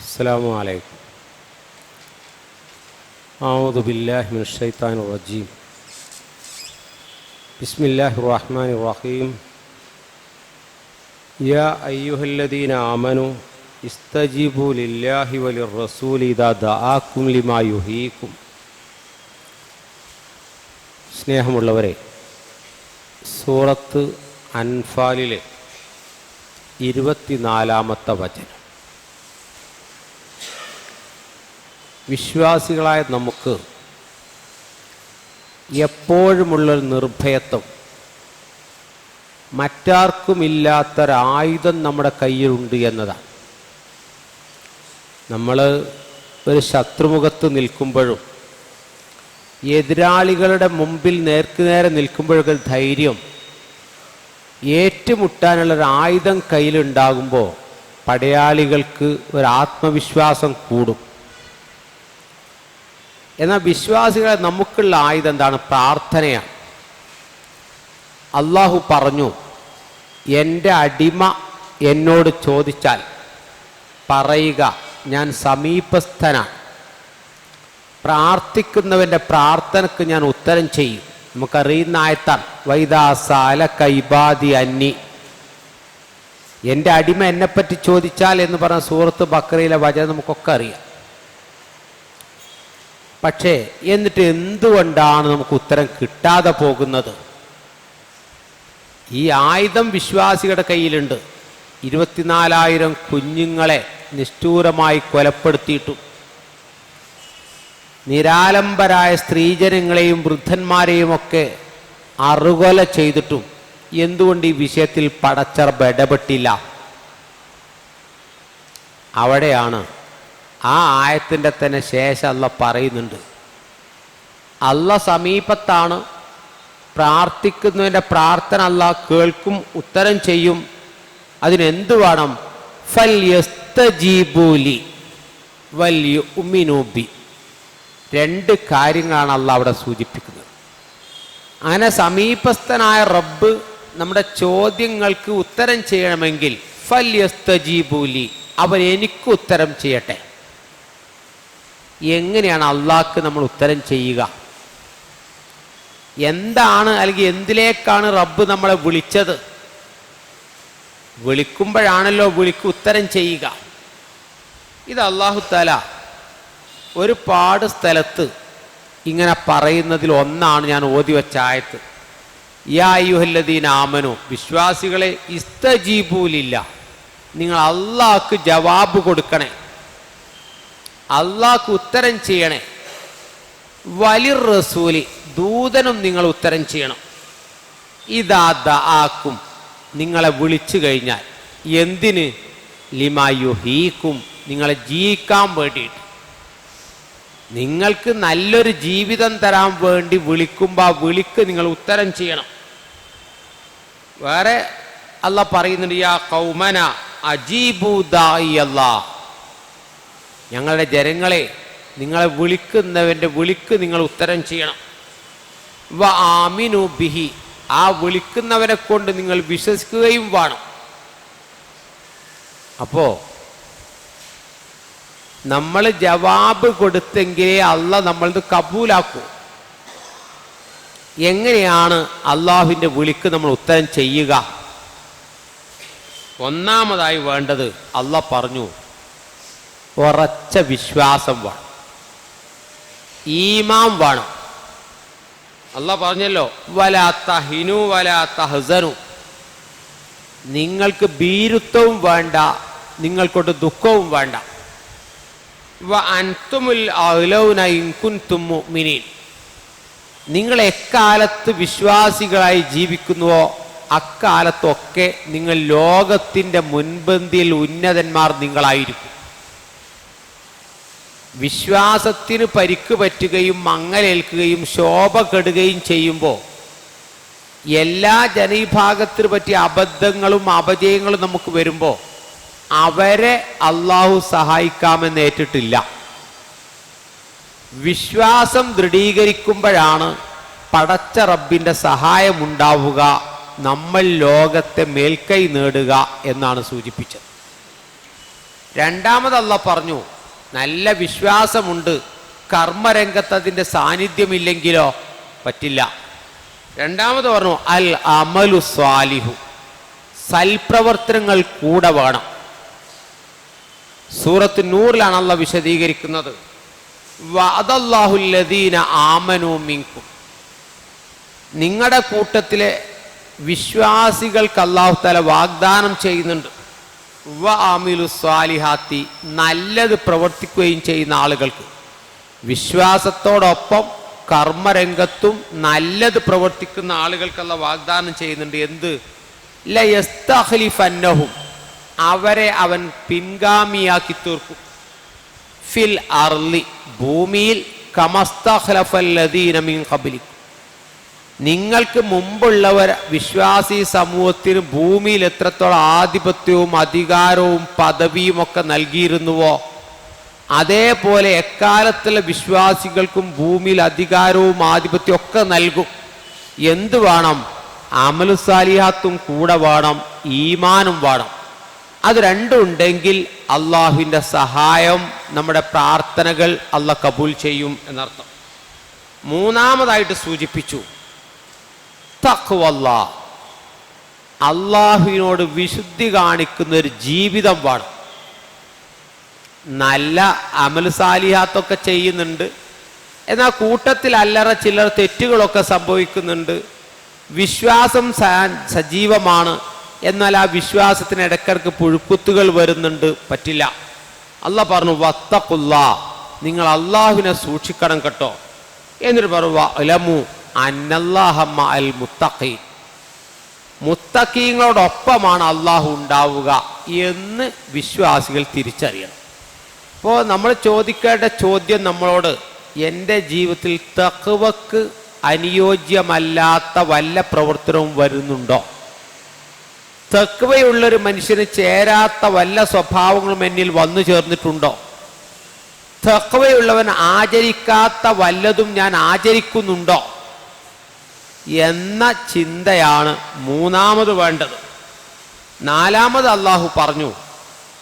السلام عليكم أعوذ بالله من الشيطان الرجيم بسم الله الرحمن الرحيم يا أيها الذين آمنوا استجيبوا لله وللرسول إذا دعاكم لما يحييكم സ്നേഹമുള്ളവരെ സൂറത്ത് അൻഫാലിലെ ഇരുപത്തിനാലാമത്തെ വചനം വിശ്വാസികളായ നമുക്ക് എപ്പോഴുമുള്ളൊരു നിർഭയത്വം. മറ്റാർക്കുമില്ലാത്തൊരായുധം നമ്മുടെ കയ്യിലുണ്ട് എന്നതാണ്. നമ്മൾ ഒരു ശത്രുമുഖത്ത് നിൽക്കുമ്പോഴും എതിരാളികളുടെ മുമ്പിൽ നേർക്കുനേരെ നിൽക്കുമ്പോഴൊക്കെ ധൈര്യം ഏറ്റുമുട്ടാനുള്ള ഒരു ആയുധം കയ്യിലുണ്ടാകുമ്പോൾ പടയാളികൾക്ക് ഒരു ആത്മവിശ്വാസം കൂടും. എന്നാൽ വിശ്വാസികളെ നമുക്കുള്ള ആയുധം എന്താണ്? പ്രാർത്ഥനയാണ്. അള്ളാഹു പറഞ്ഞു എന്റെ അടിമ എന്നോട് ചോദിച്ചാൽ പറയുക ഞാൻ സമീപസ്ഥനാണ്. പ്രാർത്ഥിക്കുന്നവന്റെ പ്രാർത്ഥനക്ക് ഞാൻ ഉത്തരം ചെയ്യും. നമുക്കറിയുന്ന ആയത്താണ് വൈദാസാല കൈബാദി അന്നി. എന്റെ അടിമ എന്നെപ്പറ്റി ചോദിച്ചാൽ എന്ന് പറഞ്ഞ സൂറത്ത് ബക്രയിലെ വചനം നമുക്കൊക്കെ അറിയാം. പക്ഷേ എന്നിട്ട് എന്തുകൊണ്ടാണ് നമുക്ക് ഉത്തരം കിട്ടാതെ പോകുന്നത്? ഈ ആയുധം വിശ്വാസികളുടെ കയ്യിലുണ്ട്. ഇരുപത്തിനാലായിരം കുഞ്ഞുങ്ങളെ നിഷ്ഠൂരമായി കൊലപ്പെടുത്തിയിട്ടും. നിരാലംബരായ സ്ത്രീജനങ്ങളെയും വൃദ്ധന്മാരെയും ഒക്കെ അറുകൊല ചെയ്തിട്ടും എന്തുകൊണ്ട് ഈ വിഷയത്തിൽ പടച്ചർ ഇടപെട്ടില്ല? അവിടെയാണ് ആ ആയത്തിന്റെ തന്നെ ശേഷം അല്ല പറയുന്നുണ്ട്. അല്ല സമീപത്താണ് പ്രാർത്ഥിക്കുന്നതിന്റെ പ്രാർത്ഥന അല്ല കേൾക്കും ഉത്തരം ചെയ്യും. അതിനെന്ത് വേണം? ഫൽ യസ്തജീബൂലി വലിയ ഉമ്മിനൂബി രണ്ട് കാര്യങ്ങളാണ് അല്ല അവിടെ സൂചിപ്പിക്കുന്നത്. അങ്ങനെ സമീപസ്ഥനായ റബ്ബ് നമ്മുടെ ചോദ്യങ്ങൾക്ക് ഉത്തരം ചെയ്യണമെങ്കിൽ ഫൽ അവൻ എനിക്ക് ഉത്തരം ചെയ്യട്ടെ. എങ്ങനെയാണ് അള്ളാഹ്ക്ക് നമ്മൾ ഉത്തരം ചെയ്യുക? എന്താണ് അല്ലെങ്കിൽ എന്തിലേക്കാണ് റബ്ബ് നമ്മളെ വിളിച്ചത്? വിളിക്കുമ്പോഴാണല്ലോ വിളിക്ക് ഉത്തരം ചെയ്യുക. ഇത് അള്ളാഹു തല ഒരുപാട് സ്ഥലത്ത് ഇങ്ങനെ പറയുന്നതിൽ ഒന്നാണ് ഞാൻ ഓതി വെച്ച ആയത്ത്. യാ അയ്യുഹല്ലദീൻ ആമനു വിശ്വാസികളെ ഇസ്തജീബൂലില്ല. നിങ്ങൾ അള്ളാഹ്ക്ക് ജവാബ് കൊടുക്കണേ. അള്ളാഹ്ക്ക് ഉത്തരം ചെയ്യണേ. വലി റസൂലി ദൂതനും നിങ്ങൾ ഉത്തരം ചെയ്യണം. ഇതാ ആക്കും നിങ്ങളെ വിളിച്ചു കഴിഞ്ഞാൽ. എന്തിന്? ലിമായു ഹീക്കും നിങ്ങളെ ജീവിക്കാൻ വേണ്ടിയിട്ട്. നിങ്ങൾക്ക് നല്ലൊരു ജീവിതം തരാൻ വേണ്ടി വിളിക്കുമ്പോൾ ആ വിളിക്ക് നിങ്ങൾ ഉത്തരം ചെയ്യണം. വേറെ അല്ല പറയുന്നുണ്ട് യാ കൗമന അജീബു ദായി അല്ലാ ഞങ്ങളുടെ ജനങ്ങളെ നിങ്ങളെ വിളിക്കുന്നവന്റെ വിളിക്ക് നിങ്ങൾ ഉത്തരം ചെയ്യണം. വ ആമിനു ബിഹി. ആ വിളിക്കുന്നവനെ കൊണ്ട് നിങ്ങൾ വിശ്വസിക്കുകയും വേണം. അപ്പോ നമ്മൾ ജവാബ് കൊടുത്തെങ്കിലേ അല്ല നമ്മളത് കബൂലാക്കൂ. എങ്ങനെയാണ് അള്ളാഹുവിന്റെ വിളിക്ക് നമ്മൾ ഉത്തരം ചെയ്യുക? ഒന്നാമതായി വേണ്ടത് അള്ള പറഞ്ഞു ഉറച്ച വിശ്വാസം വേണം. ഈമാം വേണം. അല്ല പറഞ്ഞല്ലോ വലാത്ത ഹിനു വലാത്ത ഹസനു നിങ്ങൾക്ക് ഭീരുത്വവും വേണ്ട നിങ്ങൾക്കൊണ്ട് ദുഃഖവും വേണ്ട. നിങ്ങൾ എക്കാലത്ത് വിശ്വാസികളായി ജീവിക്കുന്നുവോ അക്കാലത്തൊക്കെ നിങ്ങൾ ലോകത്തിന്റെ മുൻപന്തിയിൽ ഉന്നതന്മാർ നിങ്ങളായിരിക്കും. വിശ്വാസത്തിന് പരിക്ക് പറ്റുകയും മങ്ങലേൽക്കുകയും ശോഭ കെടുകയും ചെയ്യുമ്പോൾ എല്ലാ ജനവിഭാഗത്തിന് പറ്റിയ അബദ്ധങ്ങളും അപജയങ്ങളും നമുക്ക് വരുമ്പോൾ അവരെ അള്ളാഹു സഹായിക്കാമെന്ന് ഏറ്റിട്ടില്ല. വിശ്വാസം ദൃഢീകരിക്കുമ്പോഴാണ് പടച്ച റബ്ബിന്റെ സഹായമുണ്ടാവുക നമ്മൾ ലോകത്തെ മേൽക്കൈ നേടുക എന്നാണ് സൂചിപ്പിച്ചത്. രണ്ടാമതല്ല പറഞ്ഞു നല്ല വിശ്വാസമുണ്ട്. കർമ്മരംഗത്ത് അതിന്റെ സാന്നിധ്യമില്ലെങ്കിലോ പറ്റില്ല. രണ്ടാമത് പറഞ്ഞു അൽ അമലു സ്വാലിഹു. സൽപ്രവർത്തനങ്ങൾ കൂടെ വേണം. സൂറത്ത് നൂറിലാണ് അല്ല വിശദീകരിക്കുന്നത്. വദല്ലാഹുല്ലദീന ആമനു മിങ്കും നിങ്ങളുടെ കൂട്ടത്തിലെ വിശ്വാസികൾക്ക് അള്ളാഹു തല വാഗ്ദാനം ചെയ്യുന്നുണ്ട്. വ സ്വാലിഹാത്തി നല്ലത് പ്രവർത്തിക്കുകയും ചെയ്യുന്ന ആളുകൾക്ക്. വിശ്വാസത്തോടൊപ്പം കർമ്മരംഗത്തും നല്ലത് പ്രവർത്തിക്കുന്ന ആളുകൾക്കുള്ള വാഗ്ദാനം ചെയ്യുന്നുണ്ട്. എന്ത്? ലയസ്തഖ്ലിഫന്നഹും. അവരെ അവൻ പിൻഗാമിയാക്കി തീർക്കും. ഫിൽ അർലി ഭൂമിയിൽ കമസ്തഹലഫല്ലദീനമിൻ മിൻ ഖബ്ലിക്. നിങ്ങൾക്ക് മുമ്പുള്ളവർ വിശ്വാസി സമൂഹത്തിന് ഭൂമിയിൽ എത്രത്തോളം ആധിപത്യവും അധികാരവും പദവിയും ഒക്കെ നൽകിയിരുന്നുവോ അതേപോലെ എക്കാലത്തുള്ള വിശ്വാസികൾക്കും ഭൂമിയിൽ അധികാരവും ആധിപത്യവും ഒക്കെ നൽകും. എന്ത് വേണം? അമലു സാലിഹാത്തും കൂടെ വേണം ഈമാനും വേണം. അത് രണ്ടും ഉണ്ടെങ്കിൽ അള്ളാഹുവിന്റെ സഹായം നമ്മുടെ പ്രാർത്ഥനകൾ അല്ല കബൂൽ ചെയ്യും എന്നർത്ഥം. മൂന്നാമതായിട്ട് സൂചിപ്പിച്ചു തഖ്വല്ല. അള്ളാഹുവിനോട് വിശുദ്ധി കാണിക്കുന്ന ഒരു ജീവിതം വേണം. നല്ല അമൽ സാലിഹാത്തൊക്കെ ചെയ്യുന്നുണ്ട്. എന്നാൽ കൂട്ടത്തിൽ അല്ലറ ചില്ലറ തെറ്റുകളൊക്കെ സംഭവിക്കുന്നുണ്ട്. വിശ്വാസം സജീവമാണ്. എന്നാൽ ആ വിശ്വാസത്തിന് ഇടക്കിടക്ക് പുഴുക്കുത്തുകൾ വരുന്നുണ്ട്. പറ്റില്ല. അല്ല പറഞ്ഞു വത്തക്കുല്ല നിങ്ങൾ അള്ളാഹുവിനെ സൂക്ഷിക്കണം കേട്ടോ. എന്നിട്ട് പറഞ്ഞു അലമു മുത്തഖീൻ. മുത്തക്കീങ്ങളോടൊപ്പമാണ് അള്ളാഹു ഉണ്ടാവുക എന്ന് വിശ്വാസികൾ തിരിച്ചറിയണം. അപ്പോൾ നമ്മൾ ചോദിക്കേണ്ട ചോദ്യം നമ്മളോട് എന്റെ ജീവിതത്തിൽ തഖ്വക്ക് അനുയോജ്യമല്ലാത്ത വല്ല പ്രവർത്തനവും വരുന്നുണ്ടോ? തക്വയുള്ളൊരു മനുഷ്യന് ചേരാത്ത വല്ല സ്വഭാവങ്ങളും എന്നിൽ വന്നു ചേർന്നിട്ടുണ്ടോ? തക്വയുള്ളവൻ ആചരിക്കാത്ത വല്ലതും ഞാൻ ആചരിക്കുന്നുണ്ടോ? എന്ന ചിന്തയാണ് മൂന്നാമത് വേണ്ടത്. നാലാമത് അള്ളാഹു പറഞ്ഞു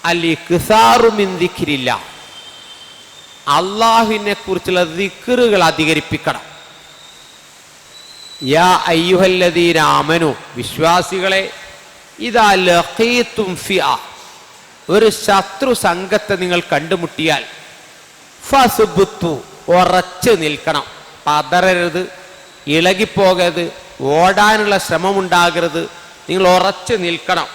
അല്ലി കിസാറുമിന്തിക്കിരില്ല അള്ളാഹുവിനെ കുറിച്ചുള്ള ദിക്കറുകൾ അധികരിപ്പിക്കണം. യാ അയ്യുഹല്ലദീന രാമനു വിശ്വാസികളെ ഇതാ ലഖീത്തും ഫിയ ഒരു ശത്രു സംഘത്തെ നിങ്ങൾ കണ്ടുമുട്ടിയാൽ ഫസുബുത്തു ഉറച്ചു നിൽക്കണം. പതറരുത്. ഇളകിപ്പോകരുത് ഓടാനുള്ള ശ്രമമുണ്ടാകരുത്. നിങ്ങൾ ഉറച്ചു നിൽക്കണം.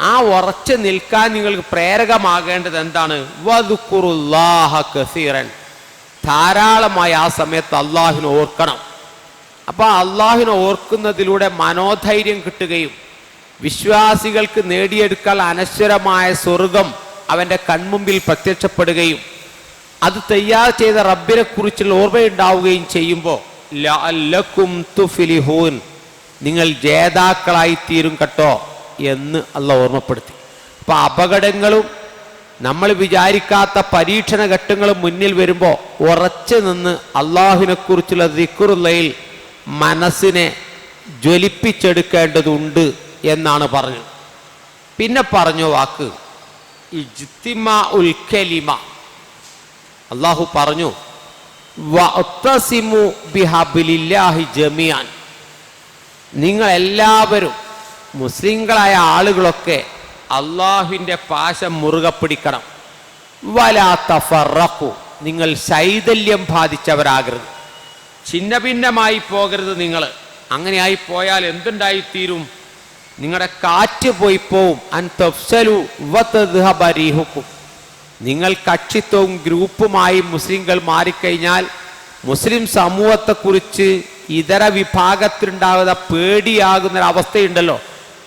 ആ ഉറച്ചു നിൽക്കാൻ നിങ്ങൾക്ക് പ്രേരകമാകേണ്ടത് എന്താണ്? വദുക്കുറുല്ലാഹ കസീറൻ. ധാരാളമായി ആ സമയത്ത് അള്ളാഹുവിനെ ഓർക്കണം. അപ്പോൾ അള്ളാഹുവിനെ ഓർക്കുന്നതിലൂടെ മനോധൈര്യം കിട്ടുകയും വിശ്വാസികൾക്ക് നേടിയെടുക്കാൻ അനശ്വരമായ സ്വർഗം അവന്റെ കൺമുമ്പിൽ പ്രത്യക്ഷപ്പെടുകയും അത് തയ്യാർ ചെയ്ത റബ്ബിനെ കുറിച്ചുള്ള ഓർമ്മയുണ്ടാവുകയും ചെയ്യുമ്പോൾ ലഅല്ലക്കും തുഫ്ലിഹൂൻ. നിങ്ങൾ ജേതാക്കളായി തീരും കേട്ടോ എന്ന് അല്ല ഓർമ്മപ്പെടുത്തി. അപ്പൊ അപകടങ്ങളും നമ്മൾ വിചാരിക്കാത്ത പരീക്ഷണ ഘട്ടങ്ങളും മുന്നിൽ വരുമ്പോൾ ഉറച്ചു നിന്ന് അള്ളാഹുവിനെ കുറിച്ചുള്ള ദിക്കുറുള്ളയിൽ മനസ്സിനെ ജ്വലിപ്പിച്ചെടുക്കേണ്ടതുണ്ട് എന്നാണ് പറഞ്ഞത്. പിന്നെ പറഞ്ഞ വാക്ക് ഇജ്തിമാ കലിമ. അള്ളാഹു പറഞ്ഞു ജമിയാൻ നിങ്ങൾ എല്ലാവരും മുസ്ലിങ്ങളായ ആളുകളൊക്കെ അള്ളാഹുവിന്റെ പാശം മുറുകെ പിടിക്കണം. വലാ തഫറഖു. നിങ്ങൾ ശൈതല്യം ബാധിച്ചവരാകരുത്. ഛിന്ന ഭിന്നമായി പോകരുത് നിങ്ങൾ. അങ്ങനെയായി പോയാൽ എന്തുണ്ടായിത്തീരും? നിങ്ങളുടെ കാറ്റ് പോയി പോവും. അൻ തഫ്സലു വതദ്ഹബ റീഹുക്കും നിങ്ങൾ കക്ഷിത്വവും ഗ്രൂപ്പുമായി മുസ്ലിങ്ങൾ മാറിക്കഴിഞ്ഞാൽ മുസ്ലിം സമൂഹത്തെക്കുറിച്ച് ഇതര വിഭാഗത്തിലുണ്ടാകുന്ന പേടിയാകുന്ന ഒരു അവസ്ഥയുണ്ടല്ലോ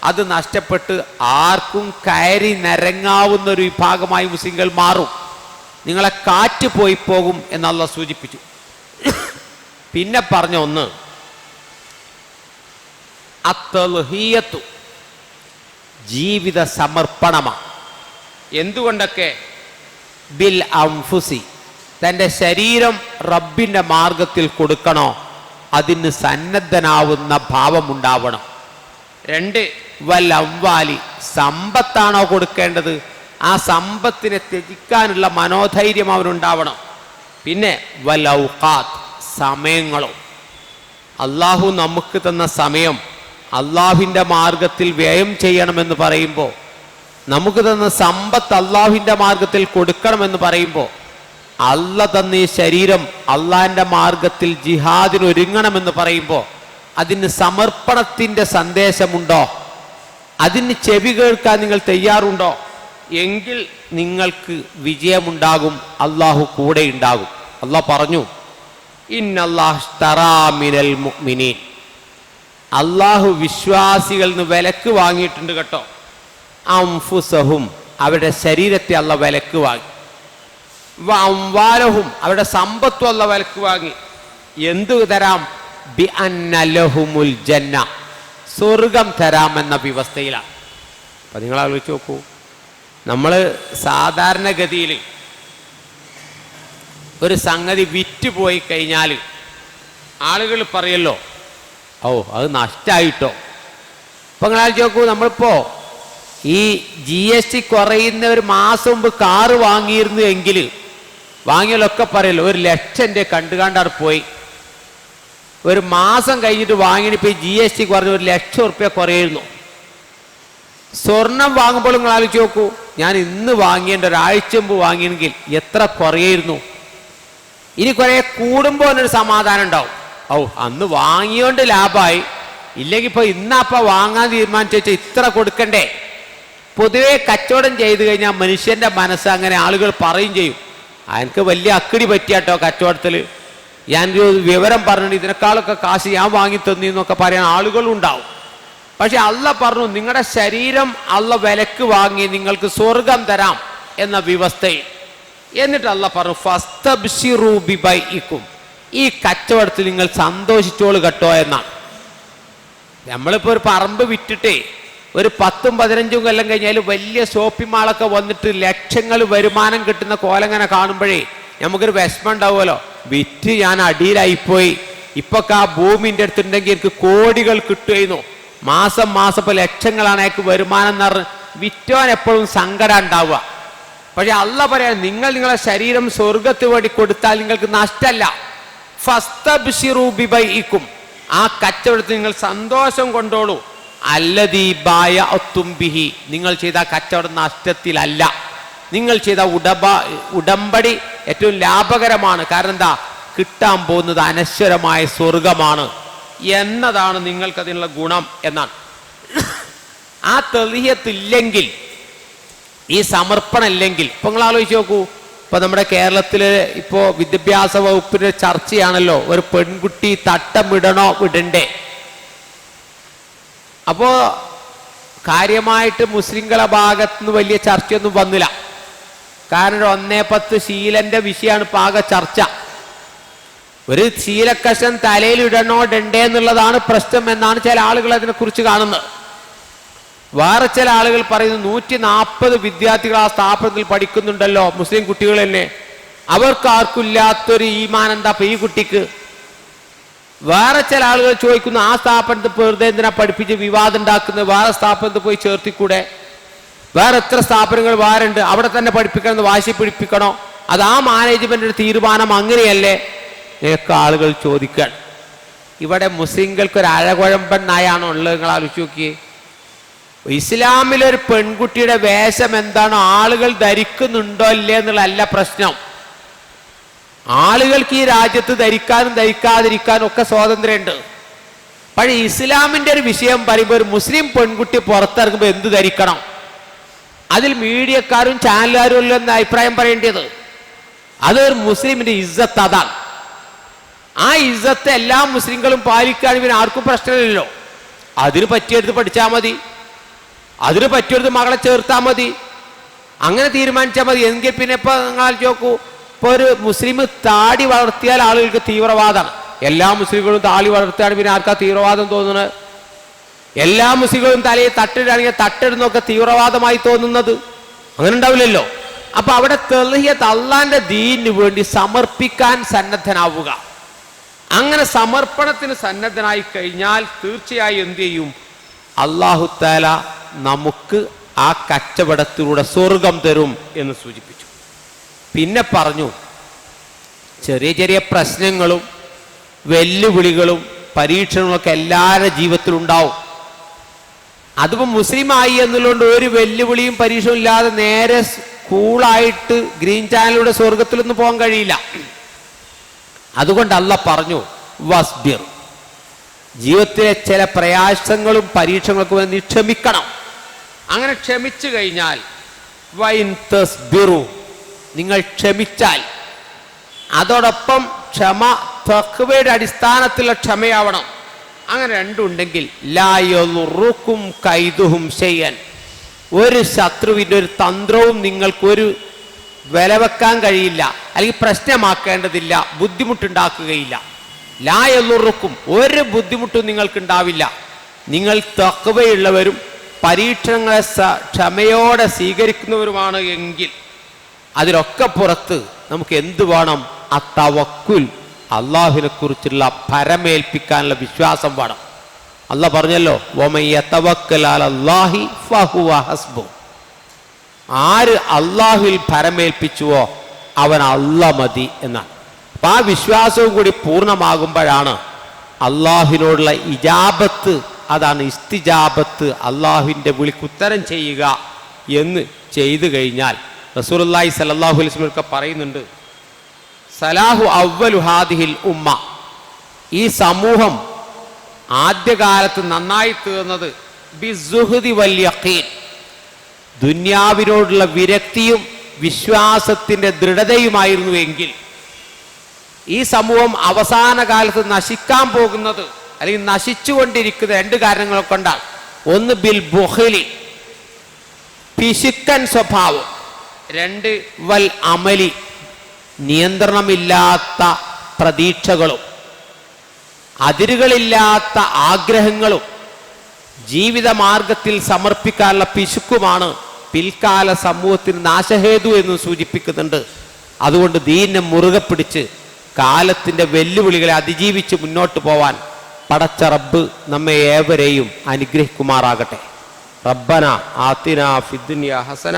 അത് നഷ്ടപ്പെട്ട് ആർക്കും കയറി നരങ്ങാവുന്ന ഒരു വിഭാഗമായി മുസ്ലിങ്ങൾ മാറും. നിങ്ങളെ കാറ്റ് പോയി പോകും എന്നുള്ള സൂചിപ്പിച്ചു. പിന്നെ പറഞ്ഞ ഒന്ന് ജീവിത സമർപ്പണമാണ് എന്തുകൊണ്ടൊക്കെ? ബിൽ അംഫുസി. തന്റെ ശരീരം റബ്ബിന്റെ മാർഗത്തിൽ കൊടുക്കണോ? അതിന് സന്നദ്ധനാവുന്ന ഭാവമുണ്ടാവണം. രണ്ട് വൽ സമ്പത്താണോ കൊടുക്കേണ്ടത്? ആ സമ്പത്തിനെ ത്യജിക്കാനുള്ള മനോധൈര്യം അവനുണ്ടാവണം. പിന്നെ വലൗഖാത്ത് സമയങ്ങളോ. അള്ളാഹു നമുക്ക് തന്ന സമയം അള്ളാഹുവിന്റെ മാർഗത്തിൽ വ്യയം ചെയ്യണമെന്ന് പറയുമ്പോൾ നമുക്ക് തന്ന സമ്പത്ത് അള്ളാഹുവിന്റെ മാർഗത്തിൽ കൊടുക്കണമെന്ന് പറയുമ്പോൾ അല്ല തന്ന ഈ ശരീരം അള്ളാഹിന്റെ മാർഗത്തിൽ ജിഹാദിന് ഒരുങ്ങണമെന്ന് പറയുമ്പോൾ അതിന് സമർപ്പണത്തിന്റെ സന്ദേശമുണ്ടോ? അതിന് ചെവി കേൾക്കാൻ നിങ്ങൾ തയ്യാറുണ്ടോ? എങ്കിൽ നിങ്ങൾക്ക് വിജയമുണ്ടാകും അള്ളാഹു കൂടെ ഉണ്ടാകും. അള്ളാഹ് പറഞ്ഞു അള്ളാഹു വിശ്വാസികളിൽ നിന്ന് വിലക്ക് വാങ്ങിയിട്ടുണ്ട് കേട്ടോ. അംഫുസഹും അവരുടെ ശരീരത്തെ അല്ല വിലക്ക് വാങ്ങി. വാരവും അവരുടെ സമ്പത്തും അല്ല വിലക്ക് വാങ്ങി. എന്തു തരാം? ബി അന്നലഹുമുൽ ജന്ന. സ്വർഗം തരാമെന്ന വ്യവസ്ഥയിലാണ്. അപ്പം നിങ്ങൾ ആലോചിച്ച് നോക്കൂ. നമ്മൾ സാധാരണഗതിയിൽ ഒരു സംഗതി വിറ്റ് പോയി കഴിഞ്ഞാൽ ആളുകൾ പറയല്ലോ ഓ അത് നഷ്ടമായിട്ടോ അപ്പം നിങ്ങൾ ആലോചിച്ച് നോക്കൂ നമ്മളിപ്പോൾ ഈ ജി എസ് ടി കുറയുന്ന ഒരു മാസം മുമ്പ് കാറ് വാങ്ങിയിരുന്നു എങ്കിൽ വാങ്ങിയാലൊക്കെ പറയല്ലോ ഒരു ലക്ഷം രൂപ കണ്ടു കണ്ടാണ് പോയി. ഒരു മാസം കഴിഞ്ഞിട്ട് വാങ്ങിയിട്ട് ജി എസ് ടി കുറഞ്ഞ ഒരു ലക്ഷം ഉറുപ്പ്യ കുറയായിരുന്നു സ്വർണം വാങ്ങുമ്പോൾ നിങ്ങൾ ആലോചിച്ച് നോക്കൂ ഞാൻ ഇന്ന് വാങ്ങിയേണ്ട ഒരാഴ്ച മുമ്പ് വാങ്ങിയെങ്കിൽ എത്ര കുറയായിരുന്നു ഇനി കുറെ കൂടുമ്പോൾ ഒരു സമാധാനം ഉണ്ടാവും. ഔ അന്ന് വാങ്ങിയോണ്ട് ലാഭമായി. ഇല്ലെങ്കിൽ ഇപ്പൊ ഇന്നപ്പ വാങ്ങാൻ തീരുമാനിച്ചു വെച്ചാൽ ഇത്ര കൊടുക്കണ്ടേ? പൊതുവെ കച്ചവടം ചെയ്തു കഴിഞ്ഞാൽ മനുഷ്യന്റെ മനസ്സ് അങ്ങനെ ആളുകൾ പറയും ചെയ്യും. അയാൾക്ക് വലിയ അക്കിടി പറ്റിയാട്ടോ കച്ചവടത്തിൽ ഒരു വിവരം പറഞ്ഞു ഇതിനേക്കാളൊക്കെ കാശ് ഞാൻ വാങ്ങി തന്നി എന്നൊക്കെ പറയാൻ ആളുകളും ഉണ്ടാവും. പക്ഷെ അല്ല പറഞ്ഞു നിങ്ങളുടെ ശരീരം അല്ല വിലക്ക് വാങ്ങി നിങ്ങൾക്ക് സ്വർഗം തരാം എന്ന വ്യവസ്ഥയിൽ. എന്നിട്ട് അല്ല പറഞ്ഞു ഫസ്തബിറൂബിബൈക്കും ഈ കച്ചവടത്തിൽ നിങ്ങൾ സന്തോഷിച്ചോളൂ കേട്ടോ എന്നാണ്. നമ്മളിപ്പോൾ ഒരു പറമ്പ് വിറ്റിട്ടേ ഒരു പത്തും പതിനഞ്ചും കൊല്ലം കഴിഞ്ഞാൽ വലിയ ഷോപ്പിംഗ് മാളൊക്കെ വന്നിട്ട് ലക്ഷങ്ങൾ വരുമാനം കിട്ടുന്ന കോലങ്ങനെ കാണുമ്പോഴേ നമുക്കൊരു വിഷമം ഉണ്ടാവുമല്ലോ. വിറ്റ് ഞാൻ അടിയിലായിപ്പോയി. ഇപ്പൊക്കെ ആ ഭൂമിന്റെ അടുത്തുണ്ടെങ്കിൽ എനിക്ക് കോടികൾ കിട്ടുമായിരുന്നു. മാസം മാസം ഇപ്പൊ ലക്ഷങ്ങളാണ് അയാൾക്ക് വരുമാനം എന്ന് പറഞ്ഞ് വിറ്റോൻ എപ്പോഴും സങ്കടം ഉണ്ടാവുക. പക്ഷെ അല്ല പറയാൻ നിങ്ങൾ നിങ്ങളെ ശരീരം സ്വർഗത്തിന് വേണ്ടി കൊടുത്താൽ നിങ്ങൾക്ക് നഷ്ടമല്ല. ഫസ്തബ്ശിറൂ ബിബൈക്കും ആ കച്ചവടത്തിൽ നിങ്ങൾ സന്തോഷം കൊണ്ടോളൂ. അല്ലതീ ഒത്തുംബിഹി നിങ്ങൾ ചെയ്ത കച്ചവട നഷ്ടത്തിലല്ല. നിങ്ങൾ ചെയ്ത ഉടബ ഉടമ്പടി ഏറ്റവും ലാഭകരമാണ്. കാരണം എന്താ? കിട്ടാൻ പോകുന്നത് അനശ്വരമായ സ്വർഗമാണ് എന്നതാണ് നിങ്ങൾക്കതിനുള്ള ഗുണം എന്നാണ്. ആ തെളിയത്തില്ലെങ്കിൽ ഈ സമർപ്പണം ഇല്ലെങ്കിൽ ഇപ്പൊ നിങ്ങൾ ആലോചിച്ച് നോക്കൂ. ഇപ്പൊ നമ്മുടെ കേരളത്തിൽ ഇപ്പോ വിദ്യാഭ്യാസ വകുപ്പിന്റെ ചർച്ചയാണല്ലോ. ഒരു പെൺകുട്ടി തട്ടം വിടണോ അപ്പോ കാര്യമായിട്ട് മുസ്ലിംകളെ ഭാഗത്ത് നിന്ന് വലിയ ചർച്ചയൊന്നും വന്നില്ല. കാരണം ഒന്നേ പത്ത് ശീലന്റെ വിഷയമാണ് പാക ചർച്ച. ഒരു ശീലക്കശൻ തലയിൽ ഇടണോ ഡണ്ടേ എന്നുള്ളതാണ് പ്രശ്നം എന്നാണ് ചില ആളുകൾ അതിനെക്കുറിച്ച് കാണുന്നത്. വേറെ ചില ആളുകൾ പറയുന്നു നൂറ്റി നാൽപ്പത് വിദ്യാർത്ഥികൾ ആ സ്ഥാപനത്തിൽ പഠിക്കുന്നുണ്ടല്ലോ മുസ്ലിം കുട്ടികൾ തന്നെ. അവർക്ക് ആർക്കും ഇല്ലാത്തൊരു ഈമാൻ എന്താ ഇപ്പൊ ഈ കുട്ടിക്ക്? വേറെ ചില ആളുകൾ ചോദിക്കുന്ന ആ സ്ഥാപനത്തിൽ വെറുതെ എന്തിനാ പഠിപ്പിച്ച് വിവാദം ഉണ്ടാക്കുന്നത്? വേറെ സ്ഥാപനത്തിൽ പോയി ചേർത്തിക്കൂടെ? വേറെ എത്ര സ്ഥാപനങ്ങൾ വേറെ ഉണ്ട് അവിടെ തന്നെ പഠിപ്പിക്കണമെന്ന് വാശി പിടിപ്പിക്കണോ? അത് ആ മാനേജ്മെന്റിന്റെ തീരുമാനം അങ്ങനെയല്ലേ? എന്നൊക്കെ ആളുകൾ ചോദിക്കാൻ ഇവിടെ മുസ്ലിങ്ങൾക്ക് ഒരു അഴകുഴമ്പൻ നായാണോ ഉള്ളത്. നിങ്ങൾ ആലോചിച്ച് നോക്കിയേ. ഇസ്ലാമിലൊരു പെൺകുട്ടിയുടെ വേഷം എന്താണോ? ആളുകൾ ധരിക്കുന്നുണ്ടോ ഇല്ലേ എന്നുള്ളതല്ല പ്രശ്നം. ആളുകൾക്ക് ഈ രാജ്യത്ത് ധരിക്കാനും ധരിക്കാതിരിക്കാനും ഒക്കെ സ്വാതന്ത്ര്യമുണ്ട്. പക്ഷേ ഇസ്ലാമിന്റെ ഒരു വിഷയം പറയുമ്പോൾ ഒരു മുസ്ലിം പെൺകുട്ടി പുറത്തിറങ്ങുമ്പോൾ എന്ത് ധരിക്കണം? അതിൽ മീഡിയക്കാരും ചാനലുകാരും അല്ല എന്ന അഭിപ്രായം പറയേണ്ടത്. അതൊരു മുസ്ലിമിന്റെ ഇജ്ജത്ത് അതാണ്. ആ ഇസ്സത്ത് എല്ലാ മുസ്ലിങ്ങളും പാലിക്കുകയാണെങ്കിൽ പിന്നെ ആർക്കും പ്രശ്നമില്ലല്ലോ. അതിന് പറ്റിയെടുത്ത് പഠിച്ചാൽ മതി. അതിന് പറ്റിയെടുത്ത് മകളെ ചേർത്താൽ മതി. അങ്ങനെ തീരുമാനിച്ചാൽ മതി. എങ്കിൽ പിന്നെ ഇപ്പൊ നിങ്ങൾ ചോക്കൂ ഇപ്പൊ ഒരു മുസ്ലിം താടി വളർത്തിയാൽ ആളുകൾക്ക് തീവ്രവാദമാണ് എല്ലാ മുസ്ലിങ്ങളും താടി വളർത്തിയാണ്. പിന്നെ ആർക്കാ തീവ്രവാദം തോന്നുന്നത്? എല്ലാ മുസ്ലിങ്ങളും തലയിൽ തട്ടിടുകയാണെങ്കിൽ തട്ടിടുന്നൊക്കെ തീവ്രവാദമായി തോന്നുന്നത്? അങ്ങനെ ഉണ്ടാവില്ലല്ലോ അപ്പൊ അവിടെ തെളിയത്ത് അള്ളാന്റെ ദീനിന് വേണ്ടി സമർപ്പിക്കാൻ സന്നദ്ധനാവുക. അങ്ങനെ സമർപ്പണത്തിന് സന്നദ്ധനായി കഴിഞ്ഞാൽ തീർച്ചയായും എന്ത് ചെയ്യും? അള്ളാഹുത്താല നമുക്ക് ആ കച്ചവടത്തിലൂടെ സ്വർഗം തരും എന്ന് സൂചിപ്പിച്ചു. പിന്നെ പറഞ്ഞു ചെറിയ ചെറിയ പ്രശ്നങ്ങളും വെല്ലുവിളികളും പരീക്ഷണങ്ങളൊക്കെ എല്ലാവരുടെ ജീവിതത്തിലുണ്ടാവും. അതിപ്പോ മുസ്ലിമായി എന്നുള്ളതുകൊണ്ട് ഒരു വെല്ലുവിളിയും പരീക്ഷയും ഇല്ലാതെ നേരെ കൂളായിട്ട് ഗ്രീൻ ചാനലിലൂടെ സ്വർഗത്തിലൊന്നും പോകാൻ കഴിയില്ല. അതുകൊണ്ട് പറഞ്ഞു വസ്ബിർ. ജീവിതത്തിലെ ചില പ്രയാസങ്ങളും പരീക്ഷകളൊക്കെ വന്ന് നീ ക്ഷമിക്കണം. അങ്ങനെ ക്ഷമിച്ചു കഴിഞ്ഞാൽ വൈൻ തസ്ബിറു. നിങ്ങൾ ക്ഷമിച്ചാൽ. അതോടൊപ്പം ക്ഷമ തഖ്വയുടെ അടിസ്ഥാനത്തിലുള്ള ക്ഷമയാവണം. അങ്ങനെ രണ്ടുണ്ടെങ്കിൽ ലായൊറുക്കും കൈതുഹും ചെയ്യാൻ ഒരു ശത്രുവിന്റെ ഒരു തന്ത്രവും നിങ്ങൾക്കൊരു വില വെക്കാൻ കഴിയില്ല അല്ലെങ്കിൽ പ്രശ്നമാക്കേണ്ടതില്ല ബുദ്ധിമുട്ടുണ്ടാക്കുകയില്ല. ലായൊറുക്കും ഒരു ബുദ്ധിമുട്ടും നിങ്ങൾക്കുണ്ടാവില്ല. നിങ്ങൾ തക്കവയുള്ളവരും പരീക്ഷണങ്ങളെ ക്ഷമയോടെ സ്വീകരിക്കുന്നവരുമാണ് എങ്കിൽ. അതിലൊക്കെ പുറത്ത് നമുക്ക് എന്ത് വേണം? ആ തവക്കുൽ അള്ളാഹുവിനെ കുറിച്ചുള്ള പരമേൽപ്പിക്കാനുള്ള വിശ്വാസം വേണം. അല്ല പറഞ്ഞല്ലോ. ആര് അള്ളാഹുവിൽ പരമേൽപ്പിച്ചുവോ അവൻ അല്ല മതി എന്നാണ്. അപ്പൊ ആ വിശ്വാസവും കൂടി പൂർണമാകുമ്പോഴാണ് അള്ളാഹുവിനോടുള്ള ഇജാബത്ത് അതാണ് ഇസ്തിജാബത്ത് അള്ളാഹുവിന്റെ വിളിക്കുത്തരം ചെയ്യുക എന്ന് ചെയ്തു കഴിഞ്ഞാൽ റസൂലുള്ളാഹി സല്ലല്ലാഹു അലൈഹി വസല്ലം പറയുന്നുണ്ട് സലാഹു അവ്വലു ഹാദിഹിൽ ഉമ്മ. ഈ സമൂഹം ആദ്യകാലത്ത് നന്നായി തീർന്നത് ബിസുഹുദി വൽ യഖീൻ. ദുന്യാവിനോടുള്ള വിരക്തിയും വിശ്വാസത്തിന്റെ ദൃഢതയുമായിരുന്നു എങ്കിൽ ഈ സമൂഹം അവസാന കാലത്ത് നശിക്കാൻ പോകുന്നത് അല്ലെങ്കിൽ നശിച്ചുകൊണ്ടിരിക്കുന്ന രണ്ട് കാരണങ്ങൾ കൊണ്ടാണ്. ഒന്ന് ബിൽ ബുഹലി പിശുക്കൻ സ്വഭാവം. രണ്ട് വൽ അമലി നിയന്ത്രണമില്ലാത്ത പ്രതീക്ഷകളും അതിരുകളില്ലാത്ത ആഗ്രഹങ്ങളും ജീവിതമാർഗത്തിൽ സമർപ്പിക്കാനുള്ള പിശുക്കുമാണ് പിൽക്കാല സമൂഹത്തിന് നാശഹേതു എന്ന് സൂചിപ്പിക്കുന്നുണ്ട്. അതുകൊണ്ട് ദീനെ മുറുകെ പിടിച്ച് കാലത്തിന്റെ വെല്ലുവിളികളെ അതിജീവിച്ച് മുന്നോട്ട് പോവാൻ പടച്ച റബ്ബ് നമ്മെ ഏവരെയും അനുഗ്രഹിക്കുമാറാകട്ടെ. റബ്ബന ആത്തിന ഫിദ്ദുനിയ ഹസന